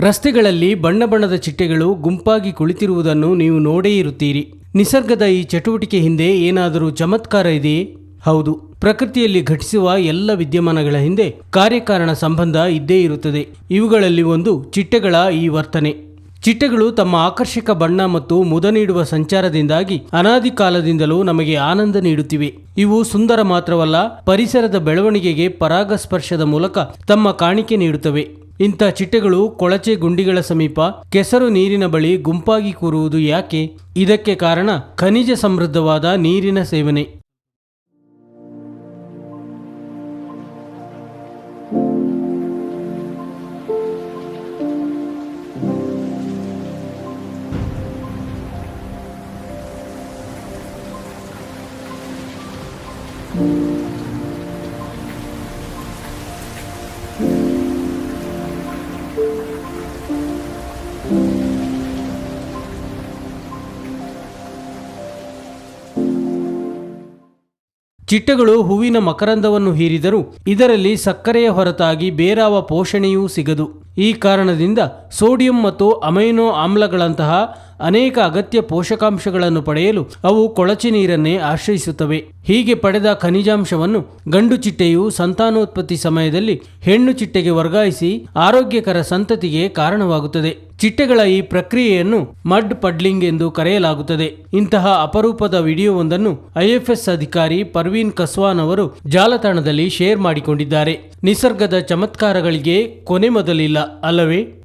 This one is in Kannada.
ರಸ್ತೆಗಳಲ್ಲಿ ಬಣ್ಣ ಬಣ್ಣದ ಚಿಟ್ಟೆಗಳು ಗುಂಪಾಗಿ ಕುಳಿತಿರುವುದನ್ನು ನೀವು ನೋಡೇ ಇರುತ್ತೀರಿ. ನಿಸರ್ಗದ ಈ ಚಟುವಟಿಕೆ ಹಿಂದೆ ಏನಾದರೂ ಚಮತ್ಕಾರ ಇದೆಯೇ? ಹೌದು. ಪ್ರಕೃತಿಯಲ್ಲಿ ಘಟಿಸುವ ಎಲ್ಲ ವಿದ್ಯಮಾನಗಳ ಹಿಂದೆ ಕಾರ್ಯಕಾರಣ ಸಂಬಂಧ ಇದ್ದೇ ಇರುತ್ತದೆ. ಇವುಗಳಲ್ಲಿ ಒಂದು ಚಿಟ್ಟೆಗಳ ಈ ವರ್ತನೆ. ಚಿಟ್ಟೆಗಳು ತಮ್ಮ ಆಕರ್ಷಕ ಬಣ್ಣ ಮತ್ತು ಮುದ ನೀಡುವ ಸಂಚಾರದಿಂದಾಗಿ ಅನಾದಿ ಕಾಲದಿಂದಲೂ ನಮಗೆ ಆನಂದ ನೀಡುತ್ತಿವೆ. ಇವು ಸುಂದರ ಮಾತ್ರವಲ್ಲ, ಪರಿಸರದ ಬೆಳವಣಿಗೆಗೆ ಪರಾಗಸ್ಪರ್ಶದ ಮೂಲಕ ತಮ್ಮ ಕಾಣಿಕೆ ನೀಡುತ್ತವೆ. ಇಂಥ ಚಿಟ್ಟೆಗಳು ಕೊಳಚೆ ಗುಂಡಿಗಳ ಸಮೀಪ ಕೆಸರು ನೀರಿನ ಬಳಿ ಗುಂಪಾಗಿ ಕೂರುವುದು ಯಾಕೆ? ಇದಕ್ಕೆ ಕಾರಣ ಖನಿಜ ಸಮೃದ್ಧವಾದ ನೀರಿನ ಸೇವನೆ. ಚಿಟ್ಟೆಗಳು ಹೂವಿನ ಮಕರಂದವನ್ನು ಹೀರಿದರೂ ಇದರಲ್ಲಿ ಸಕ್ಕರೆಯ ಹೊರತಾಗಿ ಬೇರಾವ ಪೋಷಣೆಯೂ ಸಿಗದು. ಈ ಕಾರಣದಿಂದ ಸೋಡಿಯಂ ಮತ್ತು ಅಮೈನೋ ಆಮ್ಲಗಳಂತಹ ಅನೇಕ ಅಗತ್ಯ ಪೋಷಕಾಂಶಗಳನ್ನು ಪಡೆಯಲು ಅವು ಕೊಳಚೆ ನೀರನ್ನೇ ಆಶ್ರಯಿಸುತ್ತವೆ. ಹೀಗೆ ಪಡೆದ ಖನಿಜಾಂಶವನ್ನು ಗಂಡು ಚಿಟ್ಟೆಯು ಸಂತಾನೋತ್ಪತ್ತಿ ಸಮಯದಲ್ಲಿ ಹೆಣ್ಣು ಚಿಟ್ಟೆಗೆ ವರ್ಗಾಯಿಸಿ ಆರೋಗ್ಯಕರ ಸಂತತಿಗೆ ಕಾರಣವಾಗುತ್ತದೆ. ಚಿಟ್ಟೆಗಳ ಈ ಪ್ರಕ್ರಿಯೆಯನ್ನು ಮಡ್ ಪಡ್ಲಿಂಗ್ ಎಂದು ಕರೆಯಲಾಗುತ್ತದೆ. ಇಂತಹ ಅಪರೂಪದ ವಿಡಿಯೋವೊಂದನ್ನು ಐಎಫ್ಎಸ್ ಅಧಿಕಾರಿ ಪರ್ವೀನ್ ಕಸ್ವಾನ್ ಅವರು ಜಾಲತಾಣದಲ್ಲಿ ಶೇರ್ ಮಾಡಿಕೊಂಡಿದ್ದಾರೆ. ನಿಸರ್ಗದ ಚಮತ್ಕಾರಗಳಿಗೆ ಕೊನೆ ಮೊದಲಿಲ್ಲ, ಅಲ್ಲವೇ?